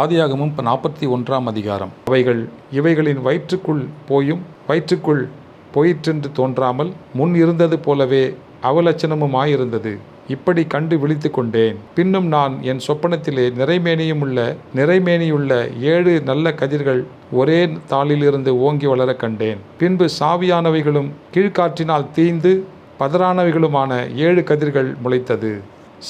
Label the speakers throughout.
Speaker 1: ஆதியாகமும் நாற்பத்தி ஒன்றாம் அதிகாரம். அவைகள் இவைகளின் வயிற்றுக்குள் போயும் வயிற்றுக்குள் போயிற்றென்று தோன்றாமல் முன் இருந்தது போலவே அவலட்சணமுமாயிருந்தது. இப்படி கண்டு விழித்து கொண்டேன். பின்னும் நான் என் சொப்பனத்திலே நிறைமேனியும் உள்ள நிறைமேனியுள்ள ஏழு நல்ல கதிர்கள் ஒரே தாளிலிருந்து ஓங்கி வளர கண்டேன். பின்பு சாவியானவைகளும் கீழ்காற்றினால் தீய்ந்து பதறானவைகளுமான ஏழு கதிர்கள் முளைத்தது.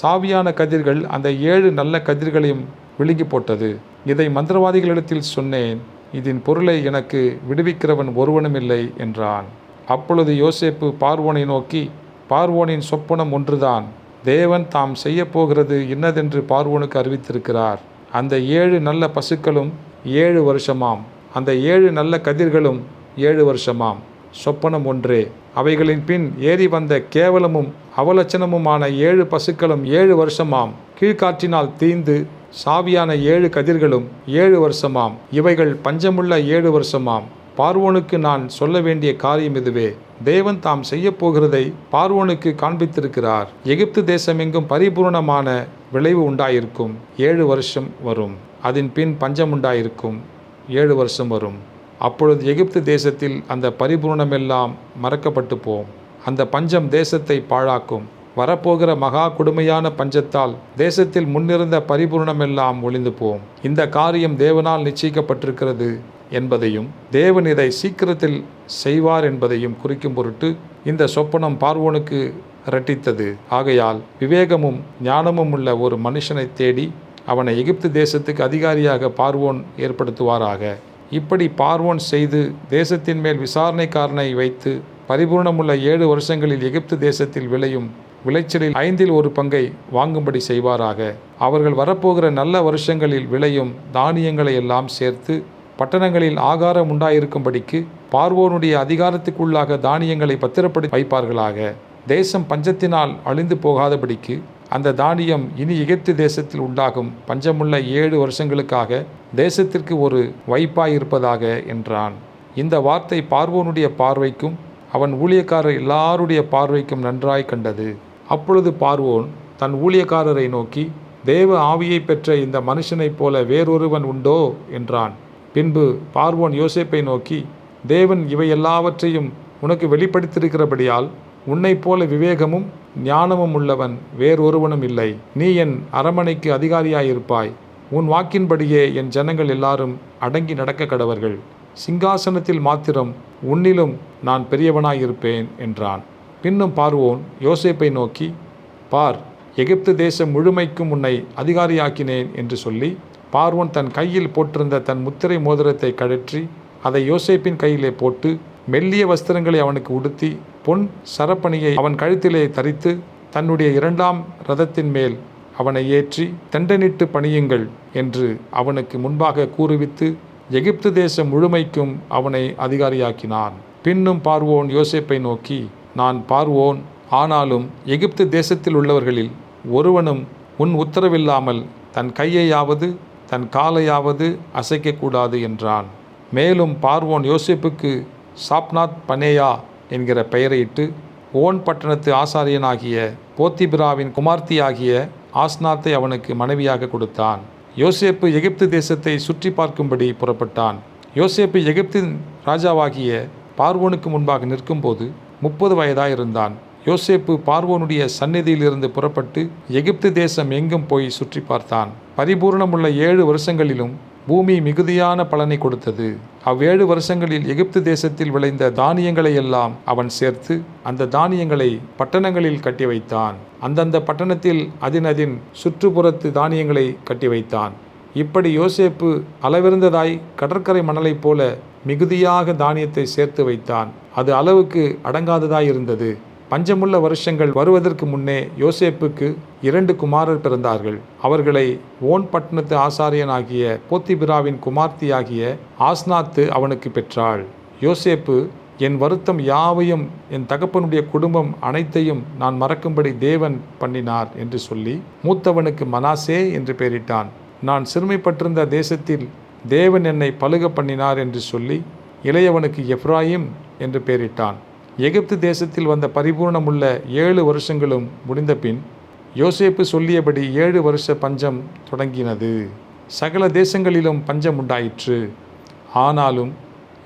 Speaker 1: சாவியான கதிர்கள் அந்த ஏழு நல்ல கதிர்களையும் விழுங்கி போட்டது. இதை மந்திரவாதிகளிடத்தில் சொன்னேன் இதன் பொருளை எனக்கு விடுவிக்கிறவன் ஒருவனும் இல்லை என்றான். அப்பொழுது யோசேப்பு பார்வோனை நோக்கி பார்வோனின் சொப்பனம் ஒன்றுதான். தேவன் தாம் செய்யப்போகிறது இன்னதென்று பார்வோனுக்கு அறிவித்திருக்கிறார். அந்த ஏழு நல்ல பசுக்களும் ஏழு வருஷமாம். அந்த ஏழு நல்ல கதிர்களும் ஏழு வருஷமாம். சொப்பனம் ஒன்றே. அவைகளின் பின் ஏறி வந்த கேவலமும் அவலட்சணமுமான ஏழு பசுக்களும் ஏழு வருஷமாம். கீழ்காற்றினால் தீந்து சாவியான ஏழு கதிர்களும் ஏழு வருஷமாம். இவைகள் பஞ்சமுள்ள ஏழு வருஷமாம். பார்வோனுக்கு நான் சொல்ல வேண்டிய காரியம் இதுவே தேவன் தாம் செய்யப் போகிறதை பார்வோனுக்கு காண்பித்திருக்கிறார். எகிப்து தேசமெங்கும் பரிபூர்ணமான விளைவு உண்டாயிருக்கும். ஏழு வருஷம் வரும். அதன் பின் பஞ்சம் உண்டாயிருக்கும். ஏழு வருஷம் வரும். அப்பொழுது எகிப்து தேசத்தில் அந்த பரிபூர்ணமெல்லாம் மறக்கப்பட்டு போம் அந்த பஞ்சம் தேசத்தை பாழாக்கும். வரப்போகிற மகா கொடுமையான பஞ்சத்தால் தேசத்தில் முன்னிருந்த பரிபூர்ணமெல்லாம் ஒளிந்து போம். இந்த காரியம் தேவனால் நிச்சயிக்கப்பட்டிருக்கிறது என்பதையும் தேவன் இதை சீக்கிரத்தில் செய்வார் என்பதையும் குறிக்கும் பொருட்டு இந்த சொப்பனம் பார்வோனுக்கு இரட்டித்தது. ஆகையால் விவேகமும் ஞானமும் உள்ள ஒரு மனுஷனை தேடி அவனை எகிப்து தேசத்துக்கு அதிகாரியாக பார்வோன் ஏற்படுத்துவாராக. இப்படி பார்வோன் செய்து தேசத்தின் மேல் விசாரணைக்காரனை வைத்து பரிபூர்ணமுள்ள ஏழு வருஷங்களில் எகிப்து தேசத்தில் விளையும் விளைச்சலில் ஐந்தில் ஒரு பங்கை வாங்கும்படி செய்வாராக. அவர்கள் வரப்போகிற நல்ல வருஷங்களில் விளையும் தானியங்களை எல்லாம் சேர்த்து பட்டணங்களில் ஆகாரம் உண்டாயிருக்கும்படிக்கு பார்வோனுடைய அதிகாரத்துக்குள்ளாக தானியங்களை பத்திரப்படி வைப்பார்களாக. தேசம் பஞ்சத்தினால் அழிந்து போகாதபடிக்கு அந்த தானியம் இனி எகிப்து தேசத்தில் உண்டாகும் பஞ்சமுள்ள ஏழு வருஷங்களுக்காக தேசத்திற்கு ஒரு வைப்பாயிருப்பதாக என்றான். இந்த வார்த்தை பார்வோனுடைய பார்வைக்கும் அவன் ஊழியக்காரர் எல்லாருடைய பார்வைக்கும் நன்றாய் கண்டது. அப்பொழுது பார்வோன் தன் ஊழியக்காரரை நோக்கி தேவ ஆவியை பெற்ற இந்த மனுஷனைப் போல வேறொருவன் உண்டோ? என்றான். பின்பு பார்வோன் யோசேப்பை நோக்கி தேவன் இவை எல்லாவற்றையும் உனக்கு வெளிப்படுத்தியிருக்கிறபடியால் உன்னைப் போல விவேகமும் ஞானமும் உள்ளவன் வேறொருவனும் இல்லை. நீ என் அரமனைக்கு அதிகாரியாயிருப்பாய். உன் வாக்கின்படியே என் ஜனங்கள் எல்லாரும் அடங்கி நடக்க கடவர்கள். சிங்காசனத்தில் மாத்திரம் உன்னிலும் நான் பெரியவனாயிருப்பேன் என்றான். பின்னும் பார்வோன் யோசேப்பை நோக்கி பார் எகிப்து தேசம் முழுமைக்கும் உன்னை அதிகாரியாக்கினேன் என்று சொல்லி பார்வோன் தன் கையில் போட்டிருந்த தன் முத்திரை மோதிரத்தை கழற்றி அதை யோசேப்பின் கையிலே போட்டு மெல்லிய வஸ்திரங்களை அவனுக்கு உடுத்தி பொன் சரப்பணியை அவன் கழுத்திலே தரித்து தன்னுடைய இரண்டாம் ரதத்தின் மேல் அவனை ஏற்றி தண்டனிட்டு பணியுங்கள் என்று அவனுக்கு முன்பாக கூறுவித்து எகிப்து தேசம் முழுமைக்கும் அவனை அதிகாரியாக்கினான். பின்னும் பார்வோன் யோசேப்பை நோக்கி நான் பார்வோன். ஆனாலும் எகிப்து தேசத்தில் உள்ளவர்களில் ஒருவனும் உன் உத்தரவில்லாமல் தன் கையையாவது தன் காலையாவது அசைக்கக்கூடாது என்றான். மேலும் பார்வோன் யோசேப்புக்கு சாப்நாத் பனேயா என்கிற பெயரையிட்டு ஓன் பட்டணத்து ஆசாரியனாகிய போத்திபிராவின் குமார்த்தியாகிய ஆஸ்நாத்தை அவனுக்கு மனைவியாக கொடுத்தான். யோசேப்பு எகிப்து தேசத்தை சுற்றி பார்க்கும்படி புறப்பட்டான். யோசேப்பு எகிப்தின் ராஜாவாகிய பார்வோனுக்கு முன்பாக நிற்கும்போது முப்பது வயதாக இருந்தான் யோசேப்பு பார்வோனுடைய சந்நிதியிலிருந்து புறப்பட்டு எகிப்து தேசம் எங்கும் போய் சுற்றி பார்த்தான். பரிபூர்ணமுள்ள ஏழு வருஷங்களிலும் பூமி மிகுதியான பலனை கொடுத்தது. அவ்வேழு வருஷங்களில் எகிப்து தேசத்தில் விளைந்த தானியங்களை எல்லாம் அவன் சேர்த்து அந்த தானியங்களை பட்டணங்களில் கட்டி வைத்தான். அந்தந்த பட்டணத்தில் அதினதின் சுற்றுப்புறத்து தானியங்களை கட்டி வைத்தான். இப்படி யோசேப்பு அளவிருந்ததாய் கடற்கரை மணலைப் போல மிகுதியாக தானியத்தை சேர்த்து வைத்தான். அது அளவுக்கு அடங்காததாய் இருந்தது. பஞ்சமுள்ள வருஷங்கள் வருவதற்கு முன்னே யோசேப்புக்கு இரண்டு குமாரர் பிறந்தார்கள். அவர்களை ஓன் பட்டணத்து ஆசாரியனாகிய போத்திபிராவின் குமார்த்தியாகிய ஆஸ்நாத்து அவனுக்கு பெற்றாள். யோசேப்பு என் வருத்தம் யாவையும் என் தகப்பனுடைய குடும்பம் அனைத்தையும் நான் மறக்கும்படி தேவன் பண்ணினார் என்று சொல்லி மூத்தவனுக்கு மனாசே என்று பெயரிட்டான். நான் சிறுமைப்பட்டிருந்த தேசத்தில் தேவன் என்னை பழுக பண்ணினார் என்று சொல்லி இளையவனுக்கு எப்ராயிம் என்று பெயரிட்டான். எகிப்து தேசத்தில் வந்த பரிபூர்ணமுள்ள ஏழு வருஷங்களும் முடிந்த பின் யோசேப்பு சொல்லியபடி ஏழு வருஷ பஞ்சம் தொடங்கினது. சகல தேசங்களிலும் பஞ்சம் உண்டாயிற்று. ஆனாலும்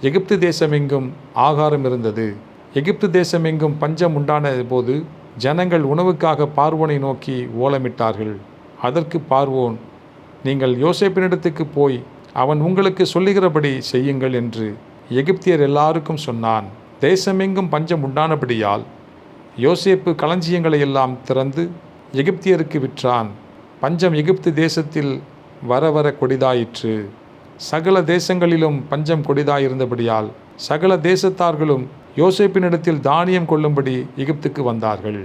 Speaker 1: எகிப்து தேசமெங்கும் ஆகாரம் இருந்தது. எகிப்து தேசமெங்கும் பஞ்சம் உண்டான போது ஜனங்கள் உணவுக்காக பார்வோனை நோக்கி ஓலமிட்டார்கள். அதற்கு பார்வோன் நீங்கள் யோசேப்பினிடத்துக்கு போய் அவன் உங்களுக்கு சொல்லுகிறபடி செய்யுங்கள் என்று எகிப்தியர் எல்லாருக்கும் சொன்னான். தேசமெங்கும் பஞ்சம் உண்டானபடியால் யோசேப்பு களஞ்சியங்களை எல்லாம் திறந்து எகிப்தியருக்கு விற்றான். பஞ்சம் எகிப்து தேசத்தில் வர வர கொடிதாயிற்று. சகல தேசங்களிலும் பஞ்சம் கொடிதாயிருந்தபடியால் சகல தேசத்தார்களும் யோசேப்பினிடத்தில் தானியம் கொள்ளும்படி எகிப்துக்கு வந்தார்கள்.